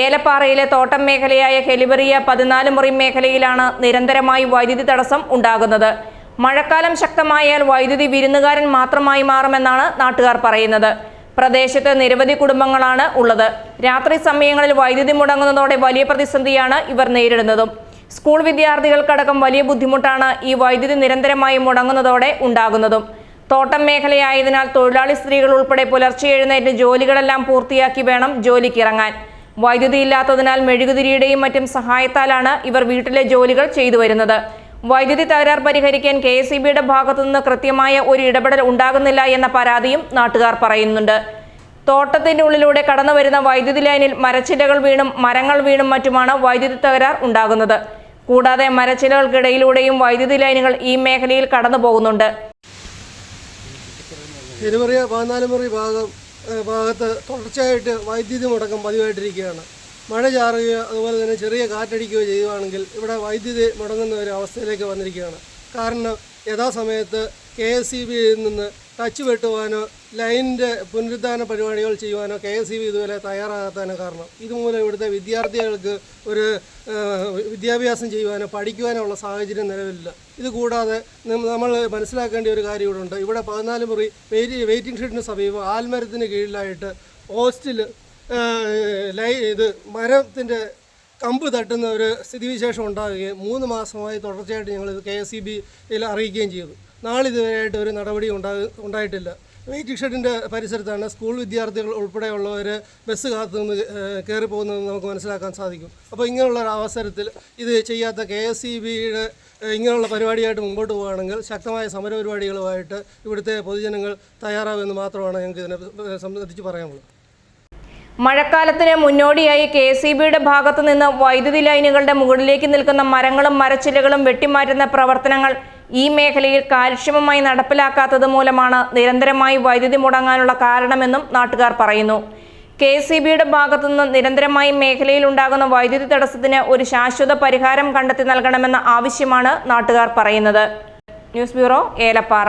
ഏലപ്പാറയിലെ തോട്ടം മേഖലയായ ഹെലിബറിയ പതിനാല് മുറി മേഖലയിലാണ് നിരന്തരമായി വൈദ്യുതി തടസ്സം ഉണ്ടാകുന്നത്. മഴക്കാലം ശക്തമായാൽ വൈദ്യുതി വിരുന്നുകാരൻ മാത്രമായി മാറുമെന്നാണ് നാട്ടുകാർ പറയുന്നത്. പ്രദേശത്ത് നിരവധി കുടുംബങ്ങളാണ് ഉള്ളത്. രാത്രി സമയങ്ങളിൽ വൈദ്യുതി മുടങ്ങുന്നതോടെ വലിയ പ്രതിസന്ധിയാണ് ഇവർ നേരിടുന്നതും. സ്കൂൾ വിദ്യാർത്ഥികൾക്കടക്കം വലിയ ബുദ്ധിമുട്ടാണ് ഈ വൈദ്യുതി നിരന്തരമായി മുടങ്ങുന്നതോടെ ഉണ്ടാകുന്നതും. തോട്ടം മേഖലയായതിനാൽ തൊഴിലാളി സ്ത്രീകൾ ഉൾപ്പെടെ പുലർച്ചെ എഴുന്നേറ്റ് ജോലികളെല്ലാം പൂർത്തിയാക്കി വേണം ജോലിക്കിറങ്ങാൻ. വൈദ്യുതി ഇല്ലാത്തതിനാൽ മെഴുകുതിരിയുടെയും മറ്റും സഹായത്താലാണ് ഇവർ വീട്ടിലെ ജോലികൾ ചെയ്തു വരുന്നത്. വൈദ്യുതി തകരാർ പരിഹരിക്കാൻ കെ എസ് ഇ ബിയുടെ ഭാഗത്തുനിന്ന് കൃത്യമായ ഒരു ഇടപെടൽ ഉണ്ടാകുന്നില്ല എന്ന പരാതിയും നാട്ടുകാർ പറയുന്നുണ്ട്. തോട്ടത്തിന്റെ ഉള്ളിലൂടെ കടന്നു വരുന്ന വൈദ്യുതി ലൈനിൽ മരച്ചിലകൾ വീണും മരങ്ങൾ വീണും മറ്റുമാണ് വൈദ്യുതി തകരാർ ഉണ്ടാകുന്നത്. കൂടാതെ മരച്ചിലകൾക്കിടയിലൂടെയും വൈദ്യുതി ലൈനുകൾ ഈ മേഖലയിൽ കടന്നു പോകുന്നുണ്ട് ഭാഗം ഭാഗത്ത് തുടർച്ചയായിട്ട് വൈദ്യുതി മുടക്കം പതിവായിട്ടിരിക്കുകയാണ്. മഴ ചാറുകയോ അതുപോലെ തന്നെ ചെറിയ കാറ്റടിക്കുകയോ ചെയ്യുകയാണെങ്കിൽ ഇവിടെ വൈദ്യുതി മുടങ്ങുന്ന ഒരു അവസ്ഥയിലേക്ക് വന്നിരിക്കുകയാണ്. കാരണം യഥാസമയത്ത് കെ എസ് സി ബിയിൽ നിന്ന് ടച്ച് വെട്ടുവാനോ ലൈനിന്റെ പുനരുദ്ധാരണ പരിപാടികൾ ചെയ്യുവാനോ കെ എസ് ഇ ബി ഇതുവരെ തയ്യാറാകാത്തതിന് കാരണം. ഇതുമൂലം ഇവിടുത്തെ വിദ്യാർത്ഥികൾക്ക് ഒരു വിദ്യാഭ്യാസം ചെയ്യുവാനോ പഠിക്കുവാനോ ഉള്ള സാഹചര്യം നിലവിലില്ല. ഇത് കൂടാതെ നമ്മൾ മനസ്സിലാക്കേണ്ട ഒരു കാര്യം ഇവിടെ ഉണ്ട്. ഇവിടെ പതിനാല് മുറി വെയിറ്റ് വെയിറ്റിംഗ് ഷെഡിന് സമീപം ആൽമരത്തിന് കീഴിലായിട്ട് ഹോസ്റ്റൽ ലൈ ഇത് മരത്തിന്റെ കമ്പ് തട്ടുന്ന ഒരു സ്ഥിതിവിശേഷം ഉണ്ടാകുകയും മൂന്ന് മാസമായി തുടർച്ചയായിട്ട് ഞങ്ങൾ കെ എസ് സി ബിയിൽ അറിയിക്കുകയും ചെയ്തു. നാളിതുവരെയായിട്ട് ഒരു നടപടി ഉണ്ടാകും ഉണ്ടായിട്ടില്ല. വെയിറ്റിംഗ് ഷെഡിന്റെ പരിസരത്താണ് സ്കൂൾ വിദ്യാർത്ഥികൾ ഉൾപ്പെടെയുള്ളവർ ബസ് കാത്തു നിന്ന് കയറി നമുക്ക് മനസ്സിലാക്കാൻ സാധിക്കും. അപ്പോൾ ഇങ്ങനെയുള്ള ഒരു അവസരത്തിൽ ഇത് ചെയ്യാത്ത കെ എസ് സി ബിയുടെ ഇങ്ങനെയുള്ള പരിപാടിയായിട്ട് മുമ്പോട്ട് പോവുകയാണെങ്കിൽ ശക്തമായ സമരപരിപാടികളുമായിട്ട് ഇവിടുത്തെ പൊതുജനങ്ങൾ തയ്യാറാവുമെന്ന് മാത്രമാണ് ഞങ്ങൾക്ക് ഇതിനെ സംബന്ധിച്ച് പറയാനുള്ളത്. മഴക്കാലത്തിന് മുന്നോടിയായി കെ എസ് ഇ ബിയുടെ ഭാഗത്തു നിന്ന് വൈദ്യുതി ലൈനുകളുടെ മുകളിലേക്ക് നിൽക്കുന്ന മരങ്ങളും മരച്ചില്ലകളും വെട്ടിമാറ്റുന്ന പ്രവർത്തനങ്ങൾ ഈ മേഖലയിൽ കാര്യക്ഷമമായി നടപ്പിലാക്കാത്തത് മൂലമാണ് നിരന്തരമായി വൈദ്യുതി മുടങ്ങാനുള്ള കാരണമെന്നും നാട്ടുകാർ പറയുന്നു. കെ എസ് ഇ ബിയുടെ ഭാഗത്തുനിന്ന് നിരന്തരമായി മേഖലയിൽ ഉണ്ടാകുന്ന വൈദ്യുതി തടസ്സത്തിന് ഒരു ശാശ്വത പരിഹാരം കണ്ടെത്തി നൽകണമെന്ന ആവശ്യമാണ് നാട്ടുകാർ പറയുന്നത്. News bureau Elappara.